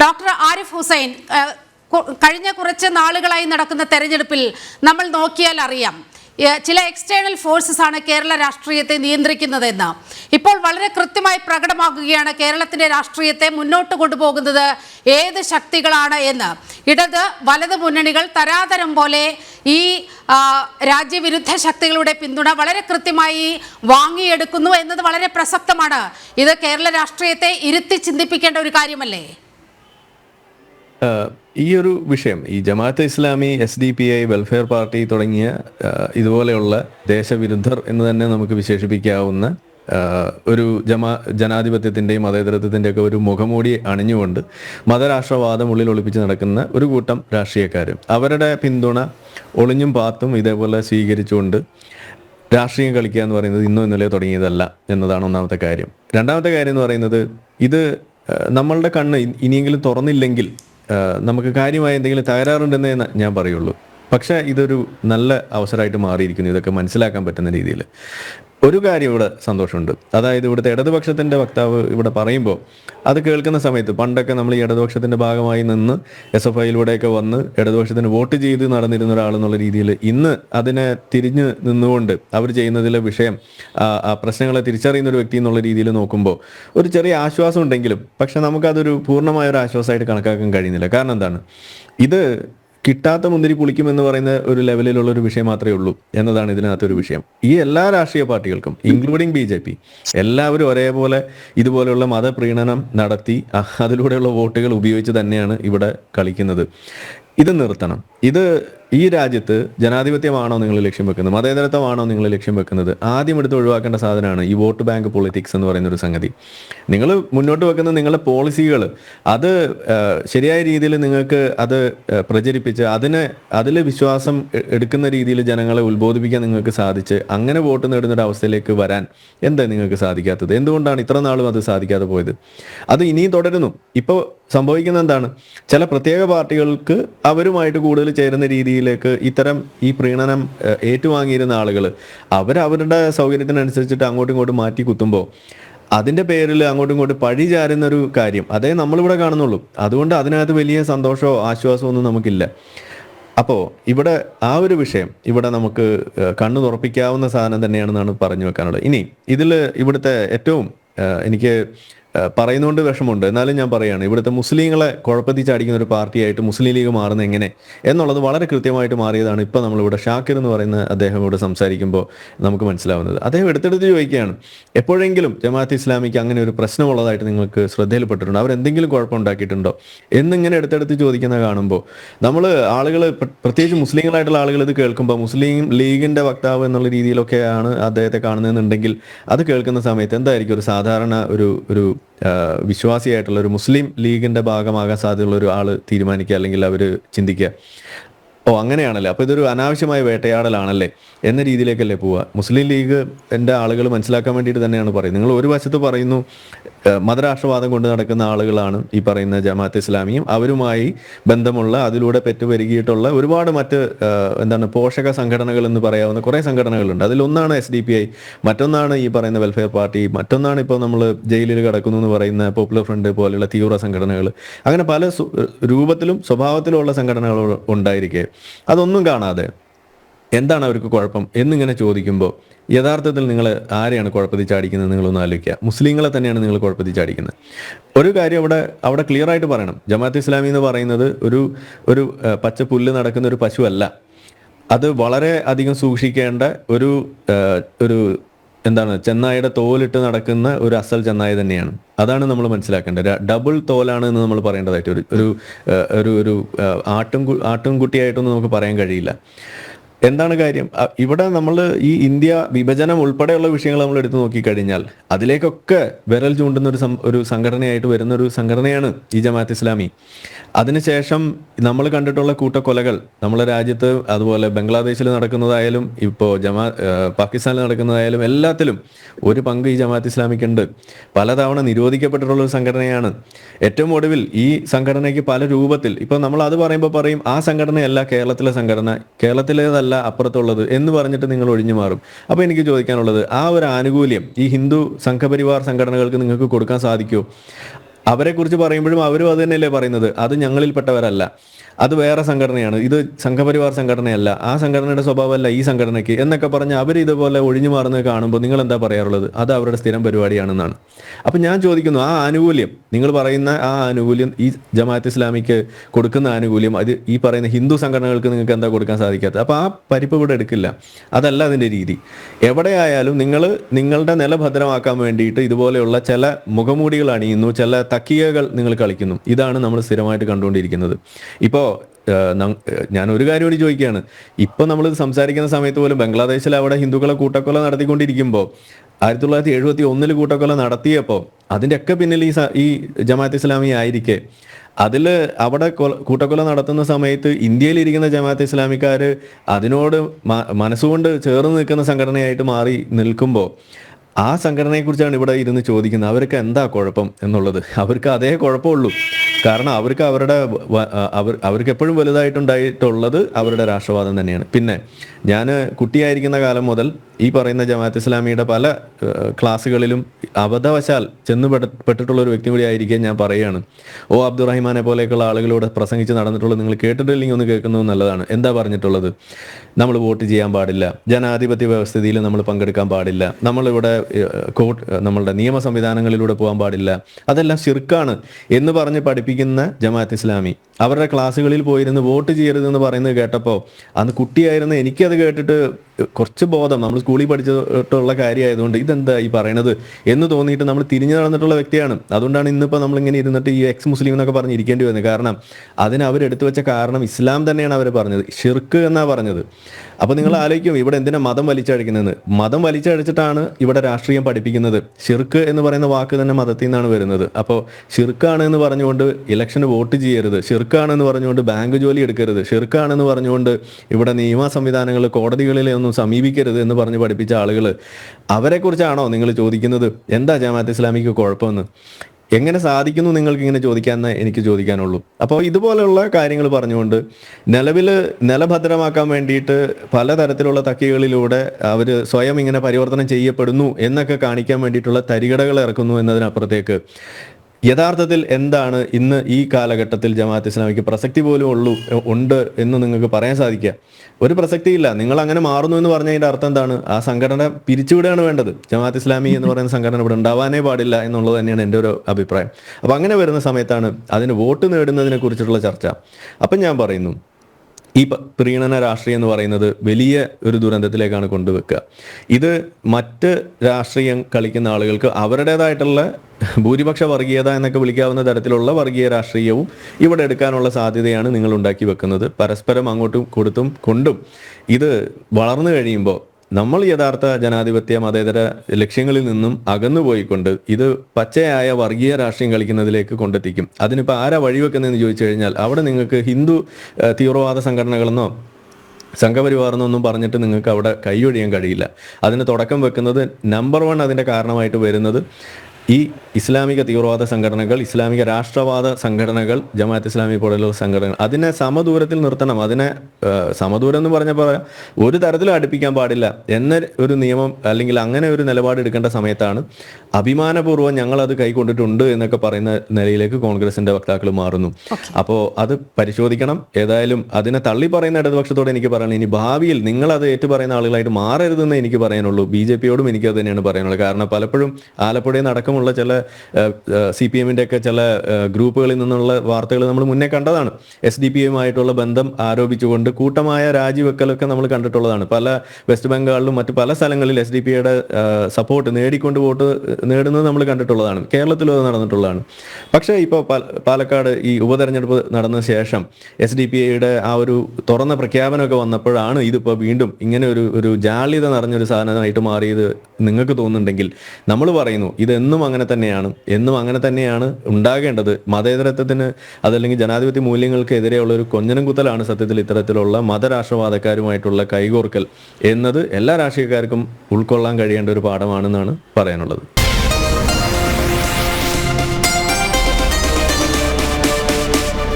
Doctor Arif Hussain കഴിഞ്ഞ കുറച്ച് നാളുകളായി നടക്കുന്ന തെരഞ്ഞെടുപ്പിൽ നമ്മൾ നോക്കിയാൽ അറിയാം. ചില എക്സ്റ്റേണൽ ഫോഴ്സസ് ആണ് കേരള രാഷ്ട്രീയത്തെ നിയന്ത്രിക്കുന്നതെന്ന്. ഇപ്പോൾ വളരെ കൃത്യമായി പ്രകടമാകുകയാണ് കേരളത്തിന്റെ രാഷ്ട്രീയത്തെ മുന്നോട്ട് കൊണ്ടുപോകുന്നത് ഏത് ശക്തികളാണ് എന്ന്. ഇടത് വലത് മുന്നണികൾ തരാതരം പോലെ ഈ രാജ്യവിരുദ്ധ ശക്തികളുടെ പിന്തുണ വളരെ കൃത്യമായി വാങ്ങിയെടുക്കുന്നു എന്നത് വളരെ പ്രസക്തമാണ്. ഇത് കേരള രാഷ്ട്രീയത്തെ ഇരുത്തി ചിന്തിപ്പിക്കേണ്ട ഒരു കാര്യമല്ലേ? ഈ ഒരു വിഷയം ഈ Jamaat Islami S D P I Welfare Party തുടങ്ങിയ ഇതുപോലെയുള്ള ദേശവിരുദ്ധർ എന്ന് തന്നെ നമുക്ക് വിശേഷിപ്പിക്കാവുന്ന ഒരു ജമാ ജനാധിപത്യത്തിന്റെയും മതേതരത്വത്തിന്റെയും ഒക്കെ ഒരു മുഖമൂടി അണിഞ്ഞുകൊണ്ട് മതരാഷ്ട്രവാദം ഉള്ളിൽ ഒളിപ്പിച്ച് നടക്കുന്ന ഒരു കൂട്ടം രാഷ്ട്രീയക്കാരും അവരുടെ പിന്തുണ ഒളിഞ്ഞും പാത്തും ഇതേപോലെ സ്വീകരിച്ചുകൊണ്ട് രാഷ്ട്രീയം കളിക്കുക എന്ന് പറയുന്നത് ഇന്നും ഇന്നലെ തുടങ്ങിയതല്ല എന്നതാണ് ഒന്നാമത്തെ കാര്യം. രണ്ടാമത്തെ കാര്യം എന്ന് പറയുന്നത് ഇത് നമ്മളുടെ കണ്ണ് ഇനിയെങ്കിലും തുറന്നില്ലെങ്കിൽ നമുക്ക് കാര്യമായ എന്തെങ്കിലും തകരാറുണ്ടെന്നേ ഞാൻ പറയുള്ളൂ. പക്ഷേ ഇതൊരു നല്ല അവസരമായിട്ട് മാറിയിരിക്കുന്നു. ഇതൊക്കെ മനസ്സിലാക്കാൻ പറ്റുന്ന രീതിയിൽ. ഒരു കാര്യം ഇവിടെ സന്തോഷമുണ്ട്. അതായത് ഇവിടുത്തെ ഇടതുപക്ഷത്തിന്റെ വക്താവ് ഇവിടെ പറയുമ്പോൾ അത് കേൾക്കുന്ന സമയത്ത് പണ്ടൊക്കെ നമ്മൾ ഈ ഇടതുപക്ഷത്തിന്റെ ഭാഗമായി നിന്ന് എസ് എഫ് ഐയിലൂടെയൊക്കെ വന്ന് ഇടതുപക്ഷത്തിന് വോട്ട് ചെയ്ത് നടന്നിരുന്ന ഒരാൾ എന്നുള്ള രീതിയിൽ ഇന്ന് അതിനെ തിരിഞ്ഞ് നിന്നുകൊണ്ട് അവർ ചെയ്യുന്നതിലെ വിഷയം പ്രശ്നങ്ങളെ തിരിച്ചറിയുന്ന ഒരു വ്യക്തി എന്നുള്ള രീതിയിൽ നോക്കുമ്പോൾ ഒരു ചെറിയ ആശ്വാസം ഉണ്ടെങ്കിലും പക്ഷെ നമുക്കതൊരു പൂർണമായ ഒരു ആശ്വാസമായിട്ട് കണക്കാക്കാൻ കഴിയുന്നില്ല. കാരണം എന്താണ്? ഇത് കിട്ടാത്ത മുന്തിരി പുളിക്കുമെന്ന് പറയുന്ന ഒരു ലെവലിലുള്ള ഒരു വിഷയം മാത്രമേ ഉള്ളൂ എന്നതാണ് ഇതിനകത്തൊരു വിഷയം. ഈ എല്ലാ രാഷ്ട്രീയ പാർട്ടികൾക്കും ഇൻക്ലൂഡിങ് ബി ജെ പി എല്ലാവരും ഒരേപോലെ ഇതുപോലെയുള്ള മതപ്രീണനം നടത്തി അതിലൂടെയുള്ള വോട്ടുകൾ ഉപയോഗിച്ച് തന്നെയാണ് ഇവിടെ കളിക്കുന്നത്. ഇത് നിർത്തണം. ഇത് ഈ രാജ്യത്ത് ജനാധിപത്യമാണോ നിങ്ങൾ ലക്ഷ്യം വെക്കുന്നത്? മതേതരത്വമാണോ നിങ്ങൾ ലക്ഷ്യം വെക്കുന്നത്? ആദ്യം എടുത്ത് ഒഴിവാക്കേണ്ട സാധനമാണ് ഈ വോട്ട് ബാങ്ക് പൊളിറ്റിക്സ് എന്ന് പറയുന്ന ഒരു സംഗതി. നിങ്ങൾ മുന്നോട്ട് വെക്കുന്ന നിങ്ങളുടെ പോളിസികൾ അത് ശരിയായ രീതിയിൽ നിങ്ങൾക്ക് അത് പ്രചരിപ്പിച്ച് അതിനെ അതിൽ വിശ്വാസം എടുക്കുന്ന രീതിയിൽ ജനങ്ങളെ ഉത്ബോധിപ്പിക്കാൻ നിങ്ങൾക്ക് സാധിച്ച് അങ്ങനെ വോട്ട് നേടുന്ന ഒരു അവസ്ഥയിലേക്ക് വരാൻ എന്താ നിങ്ങൾക്ക് സാധിക്കാത്തത്? എന്തുകൊണ്ടാണ് ഇത്ര നാളും അത് സാധിക്കാതെ പോയത്? അത് ഇനിയും തുടരുന്നു. ഇപ്പോൾ സംഭവിക്കുന്ന എന്താണ്? ചില പ്രത്യേക പാർട്ടികൾക്ക് അവരുമായിട്ട് കൂടുതൽ ചേരുന്ന രീതിയിലേക്ക് ഇത്തരം ഈ പ്രീണനം ഏറ്റുവാങ്ങിയിരുന്ന ആളുകൾ അവർ അവരുടെ സൗകര്യത്തിനനുസരിച്ചിട്ട് അങ്ങോട്ടും ഇങ്ങോട്ടും മാറ്റി കുത്തുമ്പോൾ അതിന്റെ പേരിൽ അങ്ങോട്ടും ഇങ്ങോട്ടും പഴി ചാരുന്ന ഒരു കാര്യം. അതേ നമ്മളിവിടെ കാണുന്നുള്ളൂ. അതുകൊണ്ട് അതിനകത്ത് വലിയ സന്തോഷമോ ആശ്വാസമോ ഒന്നും നമുക്കില്ല. അപ്പോൾ ഇവിടെ ആ ഒരു വിഷയം ഇവിടെ നമുക്ക് കണ്ണു തുറപ്പിക്കാവുന്ന സാധനം തന്നെയാണെന്നാണ് പറഞ്ഞു വെക്കാനുള്ളത്. ഇനി ഇതിൽ ഇവിടുത്തെ ഏറ്റവും എനിക്ക് ഏഹ്, പറയുന്നതുകൊണ്ട് വിഷമമുണ്ട്. എന്നാലും ഞാൻ പറയുകയാണ് ഇവിടുത്തെ മുസ്ലിങ്ങളെ കുഴപ്പത്തിൽ ചാടിക്കുന്ന ഒരു പാർട്ടിയായിട്ട് മുസ്ലിം ലീഗ് മാറുന്ന എങ്ങനെ? എന്നുള്ളത് വളരെ കൃത്യമായിട്ട് മാറിയതാണ് ഇപ്പം നമ്മളിവിടെ ഷാക്കിർ എന്ന് പറയുന്ന അദ്ദേഹം ഇവിടെ സംസാരിക്കുമ്പോൾ നമുക്ക് മനസ്സിലാവുന്നത്. അദ്ദേഹം എടുത്തെടുത്ത് ചോദിക്കുകയാണ് എപ്പോഴെങ്കിലും ജമാഅത്ത് ഇസ്ലാമിക്ക് അങ്ങനെ ഒരു പ്രശ്നമുള്ളതായിട്ട് നിങ്ങൾക്ക് ശ്രദ്ധയിൽപ്പെട്ടിട്ടുണ്ടോ? അവരെന്തെങ്കിലും കുഴപ്പമുണ്ടാക്കിയിട്ടുണ്ടോ? എന്നിങ്ങനെ എടുത്തെടുത്ത് ചോദിക്കുന്ന കാണുമ്പോൾ നമ്മൾ ആളുകൾ പ്രത്യേകിച്ച് മുസ്ലിങ്ങളായിട്ടുള്ള ആളുകൾ ഇത് കേൾക്കുമ്പോൾ മുസ്ലിം ലീഗിന്റെ വക്താവ് എന്നുള്ള രീതിയിലൊക്കെയാണ് അദ്ദേഹത്തെ കാണുന്നതെന്നുണ്ടെങ്കിൽ അത് കേൾക്കുന്ന സമയത്ത് എന്തായിരിക്കും ഒരു സാധാരണ ഒരു ഒരു വിശ്വാസിയായിട്ടുള്ള ഒരു മുസ്ലിം ലീഗിന്റെ ഭാഗമാകാൻ സാധ്യതയുള്ള ഒരു ആൾ തീരുമാനിക്കുക അല്ലെങ്കിൽ അവർ ചിന്തിക്കുക. ഓ അങ്ങനെയാണല്ലേ. അപ്പോൾ ഇതൊരു അനാവശ്യമായ വേട്ടയാടലാണല്ലേ എന്ന രീതിയിലേക്കല്ലേ പോവുക. മുസ്ലിം ലീഗ് എന്റെ ആളുകൾ മനസ്സിലാക്കാൻ വേണ്ടിയിട്ട് തന്നെയാണ് പറയുന്നത്. നിങ്ങൾ ഒരു വശത്ത് പറയുന്നു മതരാഷ്ട്രവാദം കൊണ്ട് നടക്കുന്ന ആളുകളാണ് ഈ പറയുന്ന ജമാഅത്ത് ഇസ്ലാമിയും. അവരുമായി ബന്ധമുള്ള അതിലൂടെ പെറ്റുപെരുകിയിട്ടുള്ള ഒരുപാട് മറ്റ് എന്താണ് പോഷക സംഘടനകൾ എന്ന് പറയാവുന്ന കുറേ സംഘടനകളുണ്ട്. അതിലൊന്നാണ് എസ് ഡി പി ഐ മറ്റൊന്നാണ് ഈ പറയുന്ന വെൽഫെയർ പാർട്ടി മറ്റൊന്നാണ് ഇപ്പോൾ നമ്മൾ ജയിലിൽ കിടക്കുന്നു എന്ന് പറയുന്ന പോപ്പുലർ ഫ്രണ്ട് പോലെയുള്ള തീവ്ര സംഘടനകൾ. അങ്ങനെ പല രൂപത്തിലും സ്വഭാവത്തിലുമുള്ള സംഘടനകൾ ഉണ്ടായിരിക്കെ. അതൊന്നും കാണാതെ എന്താണ് അവർക്ക് കുഴപ്പം എന്നിങ്ങനെ ചോദിക്കുമ്പോൾ യഥാർത്ഥത്തിൽ നിങ്ങൾ ആരെയാണ് കുഴപ്പത്തിൽ ചാടിക്കുന്നത് നിങ്ങളൊന്ന് ആലോചിക്കുക. മുസ്ലിങ്ങളെ തന്നെയാണ് നിങ്ങൾ കുഴപ്പത്തിൽ ചാടിക്കുന്നത് ഒരു കാര്യം അവിടെ അവിടെ ക്ലിയർ ആയിട്ട് പറയണം. ജമാഅത്ത് ഇസ്ലാമി എന്ന് പറയുന്നത് ഒരു ഒരു പച്ച പുല്ല് നടക്കുന്ന ഒരു പശു അല്ല അത് വളരെ അധികം സൂക്ഷിക്കേണ്ട ഒരു ഒരു എന്താണ് ചെന്നായിയുടെ തോലിട്ട് നടക്കുന്ന ഒരു അസൽ ചെന്നായ തന്നെയാണ്. അതാണ് നമ്മൾ മനസ്സിലാക്കേണ്ടത്. ഡബിൾ തോലാണ് എന്ന് നമ്മൾ പറയേണ്ടതായിട്ട് ഒരു ഒരു ഒരു ഒരു ആട്ടും ആട്ടുംകുട്ടിയായിട്ടൊന്നും നമുക്ക് പറയാൻ കഴിയില്ല. എന്താണ് കാര്യം? ഇവിടെ നമ്മൾ ഈ ഇന്ത്യ വിഭജനം ഉൾപ്പെടെയുള്ള വിഷയങ്ങൾ നമ്മൾ എടുത്തു നോക്കിക്കഴിഞ്ഞാൽ അതിലേക്കൊക്കെ വിരൽ ചൂണ്ടുന്ന ഒരു ഒരു സംഘടനയായിട്ട് വരുന്ന ഒരു സംഘടനയാണ് ഈ ജമാഅത്ത് ഇസ്ലാമി. അതിനുശേഷം നമ്മൾ കണ്ടിട്ടുള്ള കൂട്ടക്കൊലകൾ നമ്മളെ രാജ്യത്ത് അതുപോലെ ബംഗ്ലാദേശിൽ നടക്കുന്നതായാലും ഇപ്പോൾ ജമാ പാകിസ്ഥാനിൽ നടക്കുന്നതായാലും എല്ലാത്തിലും ഒരു പങ്ക് ഈ ജമാഅത്ത് ഇസ്ലാമിക്കുണ്ട്. പലതവണ നിരോധിക്കപ്പെട്ടിട്ടുള്ള ഒരു സംഘടനയാണ്. ഏറ്റവും ഒടുവിൽ ഈ സംഘടനയ്ക്ക് പല രൂപത്തിൽ ഇപ്പോൾ നമ്മൾ അത് പറയുമ്പോൾ പറയും ആ സംഘടനയല്ല കേരളത്തിലെ സംഘടന കേരളത്തിലേതല്ല അപ്പുറത്തുള്ളത് എന്ന് പറഞ്ഞിട്ട് നിങ്ങൾ ഒഴിഞ്ഞു മാറും. അപ്പോൾ എനിക്ക് ചോദിക്കാനുള്ളത് ആ ഒരു ആനുകൂല്യം ഈ ഹിന്ദു സംഘപരിവാർ സംഘടനകൾക്ക് നിങ്ങൾക്ക് കൊടുക്കാൻ സാധിക്കുമോ അവരെ കുറിച്ച് പറയുമ്പോഴും അവരും അത് തന്നെയല്ലേ പറയുന്നത്? അത് ഞങ്ങളിൽപ്പെട്ടവരല്ല. അത് വേറെ സംഘടനയാണ്. ഇത് സംഘപരിവാർ സംഘടനയല്ല. ആ സംഘടനയുടെ സ്വഭാവമല്ല ഈ സംഘടനയ്ക്ക്. എന്നൊക്കെ പറഞ്ഞ് അവർ ഇതുപോലെ ഒഴിഞ്ഞു മാറുന്നത് കാണുമ്പോൾ നിങ്ങൾ എന്താ പറയാറുള്ളത്? അത് അവരുടെ സ്ഥിരം പരിപാടിയാണെന്നാണ്. അപ്പം ഞാൻ ചോദിക്കുന്നു ആ ആനുകൂല്യം നിങ്ങൾ പറയുന്ന ആ ആനുകൂല്യം ഈ ജമാഅത്ത് ഇസ്ലാമിക്ക് കൊടുക്കുന്ന ആനുകൂല്യം അത് ഈ പറയുന്ന ഹിന്ദു സംഘടനകൾക്ക് നിങ്ങൾക്ക് എന്താ കൊടുക്കാൻ സാധിക്കാത്തത്? അപ്പോൾ ആ പരിപ്പ് ഇവിടെ എടുക്കില്ല. അതല്ല അതിന്റെ രീതി. എവിടെയായാലും നിങ്ങൾ നിങ്ങളുടെ നില ഭദ്രമാക്കാൻ വേണ്ടിയിട്ട് ഇതുപോലെയുള്ള ചില മുഖമൂടികൾ അണിയുന്നു ചില തക്കിയകൾ നിങ്ങൾ കളിക്കുന്നു. ഇതാണ് നമ്മൾ സ്ഥിരമായിട്ട് കണ്ടുകൊണ്ടിരിക്കുന്നത്. ഇപ്പോൾ ഞാൻ ഒരു കാര്യം കൂടി ചോദിക്കുകയാണ്. ഇപ്പോൾ നമ്മൾ സംസാരിക്കുന്ന സമയത്ത് പോലും ബംഗ്ലാദേശിൽ അവിടെ ഹിന്ദുക്കളെ കൂട്ടക്കൊല നടത്തിക്കൊണ്ടിരിക്കുമ്പോൾ ആയിരത്തി തൊള്ളായിരത്തി എഴുപത്തി ഒന്നിൽ കൂട്ടക്കൊല നടത്തിയപ്പോൾ അതിന്റെ ഒക്കെ പിന്നിൽ ഈ ഈ ജമാഅത്ത് ഇസ്ലാമി ആയിരിക്കെ. അതിൽ അവിടെ കൊല- കൂട്ടക്കൊല നടത്തുന്ന സമയത്ത് ഇന്ത്യയിലിരിക്കുന്ന ജമാഅത്ത് ഇസ്ലാമിക്കാർ അതിനോട് മനസ്സുകൊണ്ട് ചേർന്ന് നിൽക്കുന്ന സംഘടനയായിട്ട് മാറി നിൽക്കുമ്പോൾ ആ സംഘടനയെക്കുറിച്ചാണ് ഇവിടെ ഇരുന്ന് ചോദിക്കുന്നത്. അവർക്ക് എന്താ കുഴപ്പം എന്നുള്ളത്? അവർക്ക് അതേ കുഴപ്പമുള്ളൂ. കാരണം അവർക്ക് അവരുടെ അവർ അവർക്ക് എപ്പോഴും വലുതായിട്ടുണ്ടായിട്ടുള്ളത് അവരുടെ രാഷ്ട്രവാദം തന്നെയാണ്. പിന്നെ ഞാൻ കുട്ടിയായിരിക്കുന്ന കാലം മുതൽ ഈ പറയുന്ന ജമാഅത്ത് ഇസ്ലാമിയുടെ പല ക്ലാസ്സുകളിലും അബദ്ധവശാൽ ചെന്ന് പെട്ടിട്ടുള്ള ഒരു വ്യക്തി കൂടി ആയിരിക്കും ഞാൻ പറയുകയാണ്. ഓ അബ്ദുറഹിമാനെ പോലെയൊക്കെയുള്ള ആളുകളോട് പ്രസംഗിച്ച് നടന്നിട്ടുള്ളത് നിങ്ങൾ കേട്ടിട്ടില്ലെങ്കിൽ ഒന്ന് കേൾക്കുന്നത് നല്ലതാണ്. എന്താ പറഞ്ഞിട്ടുള്ളത്? നമ്മൾ വോട്ട് ചെയ്യാൻ പാടില്ല. ജനാധിപത്യ വ്യവസ്ഥിതിയിൽ നമ്മൾ പങ്കെടുക്കാൻ പാടില്ല. നമ്മളിവിടെ കോട്ട് നമ്മളുടെ നിയമ സംവിധാനങ്ങളിലൂടെ പോകാൻ പാടില്ല. അതെല്ലാം ശിർക്കാണ് എന്ന് പറഞ്ഞ് പഠിപ്പിക്കുന്ന ജമാഅത്ത് ഇസ്ലാമി. അവരുടെ ക്ലാസ്സുകളിൽ പോയിരുന്ന് വോട്ട് ചെയ്യരുതെന്ന് പറയുന്നത് കേട്ടപ്പോൾ അന്ന് കുട്ടിയായിരുന്ന എനിക്കത് കേട്ടിട്ട് കുറച്ച് ബോധം നമ്മൾ സ്കൂളിൽ പഠിച്ചിട്ടുള്ള കാര്യമായതുകൊണ്ട് ഇതെന്താ ഈ പറയണത് എന്ന് തോന്നിയിട്ട് നമ്മൾ തിരിഞ്ഞു നടന്നിട്ടുള്ള വ്യക്തിയാണ്. അതുകൊണ്ടാണ് ഇന്നിപ്പോൾ നമ്മളിങ്ങനെ ഇരുന്നിട്ട് ഈ എക്സ് മുസ്ലിം എന്നൊക്കെ പറഞ്ഞ് ഇരിക്കേണ്ടി വന്നത് കാരണം അതിന് അവരെടുത്തു വെച്ച കാരണം ഇസ്ലാം തന്നെയാണ് അവർ പറഞ്ഞത്. ഷിർക്ക് എന്നാണ് പറഞ്ഞത്. അപ്പോൾ നിങ്ങൾ ആലോചിക്കും ഇവിടെ എന്തിനാ മതം വലിച്ചഴിക്കുന്നതെന്ന് മതം വലിച്ചഴിച്ചിട്ടാണ് ഇവിടെ രാഷ്ട്രീയം പഠിപ്പിക്കുന്നത്. ഷിർക്ക് എന്ന് പറയുന്ന വാക്ക് തന്നെ മതത്തിൽ നിന്നാണ് വരുന്നത്. അപ്പോൾ ഷിർക്കാണ് എന്ന് പറഞ്ഞുകൊണ്ട് ഇലക്ഷന് വോട്ട് ചെയ്യരുത്. ഷിർക്കാണെന്ന് പറഞ്ഞുകൊണ്ട് ബാങ്ക് ജോലി എടുക്കരുത്. ഷിർക്കാണെന്ന് പറഞ്ഞുകൊണ്ട് ഇവിടെ നിയമ സംവിധാനങ്ങൾ കോടതികളിലെ ഒന്നും സമീപിക്കരുത് എന്ന് പറഞ്ഞ് പഠിപ്പിച്ച ആളുകൾ അവരെക്കുറിച്ചാണോ നിങ്ങൾ ചോദിക്കുന്നത്? എന്താ ജമാഅത്ത് ഇസ്ലാമിക്ക് കുഴപ്പമെന്ന്? എങ്ങനെ സാധിക്കുന്നു നിങ്ങൾക്ക് ഇങ്ങനെ ചോദിക്കാമെന്ന് എനിക്ക് ചോദിക്കാനുള്ളൂ. അപ്പോൾ ഇതുപോലെയുള്ള കാര്യങ്ങൾ പറഞ്ഞുകൊണ്ട് നിലവിൽ നിലഭദ്രമാക്കാൻ വേണ്ടിയിട്ട് പലതരത്തിലുള്ള തക്കികളിലൂടെ അവർ സ്വയം ഇങ്ങനെ പരിവർത്തനം ചെയ്യപ്പെടുന്നു എന്നൊക്കെ കാണിക്കാൻ വേണ്ടിയിട്ടുള്ള തരികടകൾ ഇറക്കുന്നു എന്നതിനപ്പുറത്തേക്ക് യഥാർത്ഥത്തിൽ എന്താണ് ഇന്ന് ഈ കാലഘട്ടത്തിൽ ജമാഅത്ത് ഇസ്ലാമിക്ക് പ്രസക്തി പോലും ഉള്ളൂ ഉണ്ട് എന്ന് നിങ്ങൾക്ക് പറയാൻ സാധിക്കുക? ഒരു പ്രസക്തിയില്ല. നിങ്ങൾ അങ്ങനെ മാറുന്നു എന്ന് പറഞ്ഞതിന്റെ അർത്ഥം എന്താണ്? ആ സംഘടന പിരിച്ചുവിടുകയാണ് വേണ്ടത്. ജമാഅത്ത് ഇസ്ലാമി എന്ന് പറയുന്ന സംഘടന ഇവിടെ ഉണ്ടാവാനേ പാടില്ല എന്നുള്ളത് തന്നെയാണ് എന്റെ ഒരു അഭിപ്രായം. അപ്പൊ അങ്ങനെ വരുന്ന സമയത്താണ് അതിന് വോട്ട് നേടുന്നതിനെ കുറിച്ചിട്ടുള്ള ചർച്ച. അപ്പം ഞാൻ പറയുന്നു ഈ പ്രീണന രാഷ്ട്രീയം എന്ന് പറയുന്നത് വലിയ ഒരു ദുരന്തത്തിലേക്കാണ് കൊണ്ടുവെക്കുക. ഇത് മറ്റ് രാഷ്ട്രീയം കളിക്കുന്ന ആളുകൾക്ക് അവരുടേതായിട്ടുള്ള ഭൂരിപക്ഷ വർഗീയത എന്നൊക്കെ വിളിക്കാവുന്ന തരത്തിലുള്ള വർഗീയ രാഷ്ട്രീയവും ഇവിടെ എടുക്കാനുള്ള സാധ്യതയാണ് നിങ്ങൾ ഉണ്ടാക്കി വെക്കുന്നത്. പരസ്പരം അങ്ങോട്ടും കൊടുത്തും കൊണ്ടും ഇത് വളർന്നു കഴിയുമ്പോൾ നമ്മൾ യഥാർത്ഥ ജനാധിപത്യ മതേതര ലക്ഷ്യങ്ങളിൽ നിന്നും അകന്നുപോയിക്കൊണ്ട് ഇത് പച്ചയായ വർഗീയ രാഷ്ട്രീയം കളിക്കുന്നതിലേക്ക് കൊണ്ടെത്തിക്കും. അതിനിപ്പോൾ ആരാ വഴിവെക്കുന്നതെന്ന് ചോദിച്ചു കഴിഞ്ഞാൽ അവിടെ നിങ്ങൾക്ക് ഹിന്ദു തീവ്രവാദ സംഘടനകളെന്നോ സംഘപരിവാറെന്നൊന്നും പറഞ്ഞിട്ട് നിങ്ങൾക്ക് അവിടെ കൈയൊഴിയാൻ കഴിയില്ല. അതിന് തുടക്കം വെക്കുന്നത് നമ്പർ വൺ അതിന്റെ കാരണമായിട്ട് വരുന്നത് ഈ ഇസ്ലാമിക തീവ്രവാദ സംഘടനകൾ ഇസ്ലാമിക രാഷ്ട്രവാദ സംഘടനകൾ ജമാഅത്ത് ഇസ്ലാമി പോലെയുള്ള സംഘടനകൾ അതിനെ സമദൂരത്തിൽ നിർത്തണം. അതിനെ സമദൂരം എന്ന് പറഞ്ഞപ്പോൾ ഒരു തരത്തിലും അടുപ്പിക്കാൻ പാടില്ല. എന്ന ഒരു നിയമം അല്ലെങ്കിൽ അങ്ങനെ ഒരു നിലപാട് എടുക്കേണ്ട സമയത്താണ് അഭിമാനപൂർവം ഞങ്ങൾ അത് കൈക്കൊണ്ടിട്ടുണ്ട് എന്നൊക്കെ പറയുന്ന നിലയിലേക്ക് കോൺഗ്രസിന്റെ വക്താക്കൾ മാറുന്നു. അപ്പോൾ അത് പരിശോധിക്കണം. ഏതായാലും അതിനെ തള്ളി പറയുന്ന ഇടതുപക്ഷത്തോട് എനിക്ക് പറയണം ഇനി ഭാവിയിൽ നിങ്ങൾ അത് ഏറ്റുപറയുന്ന ആളുകളായിട്ട് മാറരുതെന്ന് എനിക്ക് പറയാനുള്ളൂ. ബി ജെ പിയോടും എനിക്ക് അത് തന്നെയാണ് പറയാനുള്ളത്. കാരണം പലപ്പോഴും ആലപ്പുഴയിൽ അടക്കമുള്ള ചില സി പി എമ്മിന്റെ ഒക്കെ ചില ഗ്രൂപ്പുകളിൽ നിന്നുള്ള വാർത്തകൾ നമ്മൾ മുന്നേ കണ്ടതാണ്. എസ് ഡി പി എമ്മായിട്ടുള്ള ബന്ധം ആരോപിച്ചുകൊണ്ട് കൂട്ടമായ രാജിവെക്കലൊക്കെ നമ്മൾ കണ്ടിട്ടുള്ളതാണ്. പല വെസ്റ്റ് ബംഗാളിലും മറ്റു പല സ്ഥലങ്ങളിൽ എസ് ഡി പി യുടെ സപ്പോർട്ട് നേടിക്കൊണ്ട് വോട്ട് നേടുന്നത് നമ്മൾ കണ്ടിട്ടുള്ളതാണ്. കേരളത്തിലും അത് നടന്നിട്ടുള്ളതാണ്. പക്ഷേ ഇപ്പോൾ പാലക്കാട് ഈ ഉപതെരഞ്ഞെടുപ്പ് നടന്ന ശേഷം എസ് ഡി പി ഐയുടെ ആ ഒരു തുറന്ന പ്രഖ്യാപനമൊക്കെ വന്നപ്പോഴാണ് ഇതിപ്പോൾ വീണ്ടും ഇങ്ങനെ ഒരു ഒരു ജാള്യത നിറഞ്ഞൊരു സാധനമായിട്ട് മാറിയത് നിങ്ങൾക്ക് തോന്നുന്നുണ്ടെങ്കിൽ നമ്മൾ പറയുന്നു ഇതെന്നും അങ്ങനെ തന്നെയാണ്. എന്നും അങ്ങനെ തന്നെയാണ് ഉണ്ടാകേണ്ടത്. മതേതരത്വത്തിന് അതല്ലെങ്കിൽ ജനാധിപത്യ മൂല്യങ്ങൾക്ക് എതിരെയുള്ള ഒരു കൊഞ്ഞനം കുത്തലാണ് സത്യത്തിൽ ഇത്തരത്തിലുള്ള മതരാഷ്ട്രവാദക്കാരുമായിട്ടുള്ള കൈകോർക്കൽ എന്നത് എല്ലാ രാഷ്ട്രീയക്കാർക്കും ഉൾക്കൊള്ളാൻ കഴിയേണ്ട ഒരു പാഠമാണെന്നാണ് പറയാനുള്ളത്.